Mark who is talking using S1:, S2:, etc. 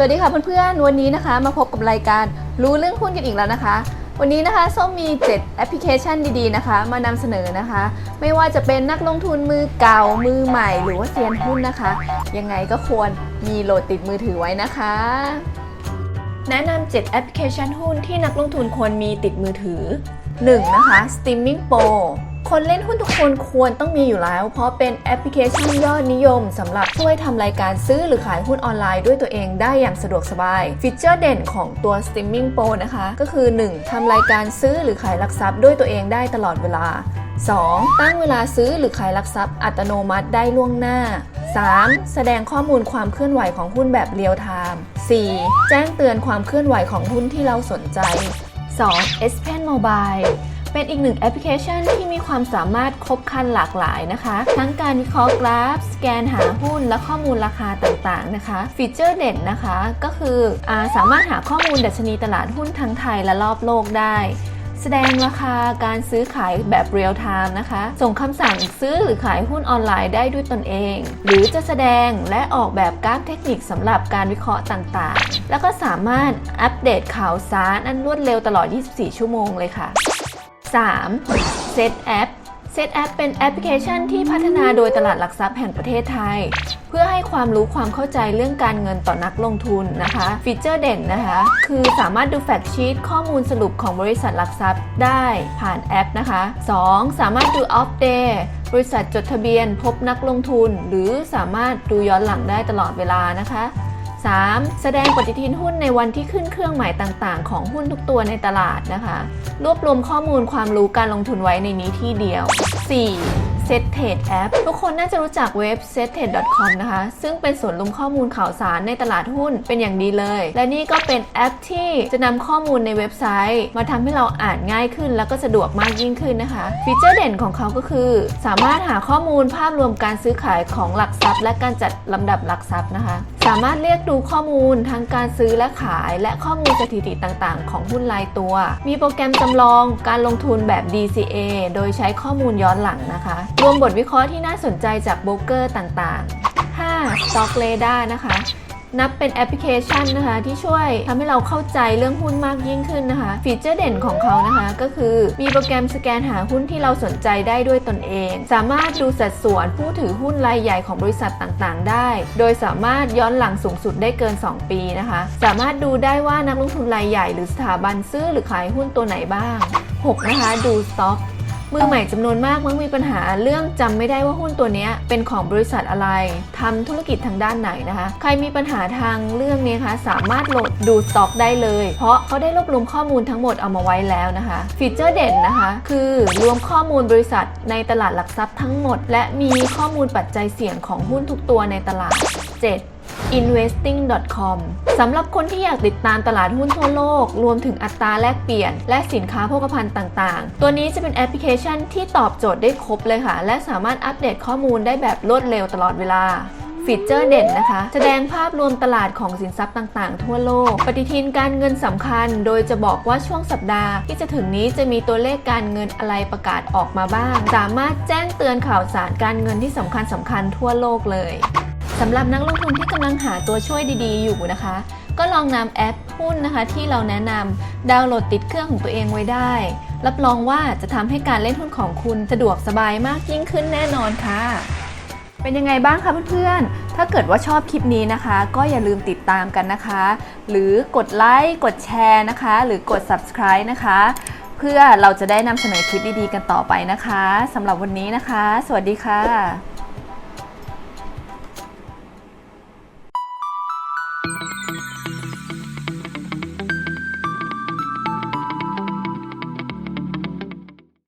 S1: สวัสดีค่ะเพื่อนๆ วันนี้นะคะมาพบกับรายการรู้เรื่องหุ้นกันอีกแล้วนะคะ วันนี้นะคะส้มมี 7 แอปพลิเคชันดีๆนะคะ มานำเสนอนะคะ ไม่ว่าจะเป็นนักลงทุนมือเก่ามือใหม่ หรือว่าเซียนหุ้นนะคะ ยังไงก็ควรมีโหลดติดมือถือไว้นะคะ แนะนำ 7 แอปพลิเคชันหุ้นที่นักลงทุนควรมีติดมือถือ 1. นะคะ Streaming Pro คนเล่นหุ้นทุกคนควรต้องมีอยู่แล้ว เพราะเป็นแอปพลิเคชันยอดนิยมสำหรับช่วยทำรายการซื้อหรือขายหุ้นออนไลน์ด้วยตัวเองได้อย่างสะดวกสบาย ฟีเจอร์เด่นของตัว Streaming Pro นะคะ ก็คือ 1. ทำรายการซื้อหรือขายหลักทรัพย์ด้วยตัวเองได้ตลอดเวลา 2. ตั้งเวลาซื้อหรือขายหลักทรัพย์อัตโนมัติได้ล่วงหน้า 3. แสดงข้อมูลความเคลื่อนไหวของหุ้นแบบเรียลไทม์ 4. แจ้งเตือนความเคลื่อนไหวของหุ้นที่เราสนใจ 2. S Pen Mobile เป็นอีกหนึ่งแอปพลิเคชันที่มีความสามารถครบครันหลากหลายนะคะ ทั้งการวิเคราะห์กราฟ สแกนหาหุ้น และข้อมูลราคาต่างๆนะคะ ฟีเจอร์เด่นนะคะก็คืออสามารถหาข้อมูลดัชนีตลาดหุ้นทั้งไทยและรอบโลกได้แสดงราคาการซื้อขายแบบเรียลไทม์นะคะ ส่งคำสั่งซื้อหรือขายหุ้นออนไลน์ได้ด้วยตนเอง หรือจะแสดงและออกแบบกราฟเทคนิคสำหรับการวิเคราะห์ต่างๆ แล้วก็สามารถอัปเดตข่าวสารอันรวดเร็วตลอด 24 ชั่วโมงเลยค่ะ 3. Set App Set App เป็นแอปพลิเคชันที่พัฒนาโดยตลาดหลักทรัพย์แห่งประเทศไทย เพื่อให้ความรู้ความเข้าใจเรื่องการเงินต่อนักลงทุนนะคะ ฟีเจอร์เด่นนะคะ คือสามารถดูแฟกชีตข้อมูลสรุปของบริษัทหลักทรัพย์ได้ผ่านแอปนะคะ 2. สามารถดูอัปเดตบริษัทจดทะเบียนพบนักลงทุน หรือสามารถดูย้อนหลังได้ตลอดเวลานะคะ 3. แสดงปฏิทินหุ้นในวันที่ขึ้นเครื่องหมายต่างๆ ของหุ้นทุกตัวในตลาดนะคะ รวบรวมข้อมูลความรู้การลงทุนไว้ในนี้ที่เดียว 4. Set Trade App ทุกคนน่าจะรู้จักเว็บ settrade.com นะคะ ซึ่งเป็นส่วนรวมข้อมูลข่าวสารในตลาดหุ้นเป็นอย่างดีเลย และนี่ก็เป็นแอปที่จะนำข้อมูลในเว็บไซต์ มาทำให้เราอ่านง่ายขึ้น แล้วก็สะดวกมากยิ่งขึ้นนะคะ ฟีเจอร์เด่นของเขาก็คือ สามารถหาข้อมูลภาพรวมการซื้อขายของหลักทรัพย์ และการจัดลำดับหลักทรัพย์นะคะ สามารถเรียกดูข้อมูลทางการซื้อและขาย และข้อมูลสถิติต่างๆ ของหุ้นรายตัว มีโปรแกรมจำลองการลงทุนแบบ DCA โดยใช้ข้อมูลย้อนหลังนะคะ รวมบทวิเคราะห์ที่น่าสนใจจากโบรกเกอร์ต่างๆ 5. Stock Radar นะคะ นับเป็นแอปพลิเคชันนะคะ ที่ช่วยทำให้เราเข้าใจเรื่องหุ้นมากยิ่งขึ้นนะคะ ฟีเจอร์เด่นของเขานะคะ ก็คือมีโปรแกรมสแกนหาหุ้นที่เราสนใจได้ด้วยตนเอง สามารถดูสัดส่วนผู้ถือหุ้นรายใหญ่ของบริษัทต่างๆ ได้ โดยสามารถย้อนหลังสูงสุดได้เกิน 2 ปีนะคะ สามารถดูได้ว่านักลงทุนรายใหญ่ หรือสถาบันซื้อหรือขายหุ้นตัวไหนบ้าง 6. นะคะดูสต็อก มือใหม่จำนวนมากมักมีปัญหาเรื่องจำไม่ได้ว่าหุ้นตัวนี้เป็นของบริษัทอะไรทำธุรกิจทางด้านไหนนะคะ ใครมีปัญหาทางเรื่องนี้คะสามารถโหลดดูสต็อกได้เลย เพราะเขาได้รวบรวมข้อมูลทั้งหมดเอามาไว้แล้วนะคะ ฟีเจอร์เด่นนะคะ คือรวมข้อมูลบริษัทในตลาดหลักทรัพย์ทั้งหมด และมีข้อมูลปัจจัยเสี่ยงของหุ้นทุกตัวในตลาด 7. investing.com สำหรับคนที่อยากติดตามตลาดหุ้นทั่วโลก รวมถึงอัตราแลกเปลี่ยน และสินค้าโภคภัณฑ์ต่างๆ ตัวนี้จะเป็นแอปพลิเคชันที่ตอบโจทย์ได้ครบเลยค่ะ และสามารถอัปเดตข้อมูลได้แบบรวดเร็วตลอดเวลาฟีเจอร์เด่นนะคะ แสดงภาพรวมตลาดของสินทรัพย์ต่างๆ ทั่วโลก ปฏิทินการเงินสำคัญ โดยจะบอกว่าช่วงสัปดาห์ ที่จะถึงนี้จะมีตัวเลขการเงินอะไรประกาศออกมาบ้าง สามารถแจ้งเตือนข่าวสารการเงินที่สำคัญสำคัญทั่วโลกเลย สำหรับนักลงทุนที่กำลังหาตัวช่วยดีๆ อยู่นะคะ ก็ลองนำแอปหุ้นนะคะ ที่เราแนะนำดาวน์โหลดติดเครื่องของตัวเองไว้ได้ รับรองว่าจะทำให้การเล่นหุ้นของคุณสะดวกสบายมากยิ่งขึ้นแน่นอนค่ะ เป็นยังไงบ้างคะเพื่อนๆ ถ้าเกิดว่าชอบคลิปนี้นะคะ ก็อย่าลืมติดตามกันนะคะ หรือกดไลค์กดแชร์นะคะ หรือกด subscribe นะคะ เพื่อเราจะได้นำเสนอคลิปดีๆ กันต่อไปนะคะสำหรับวันนี้นะคะ สวัสดีค่ะ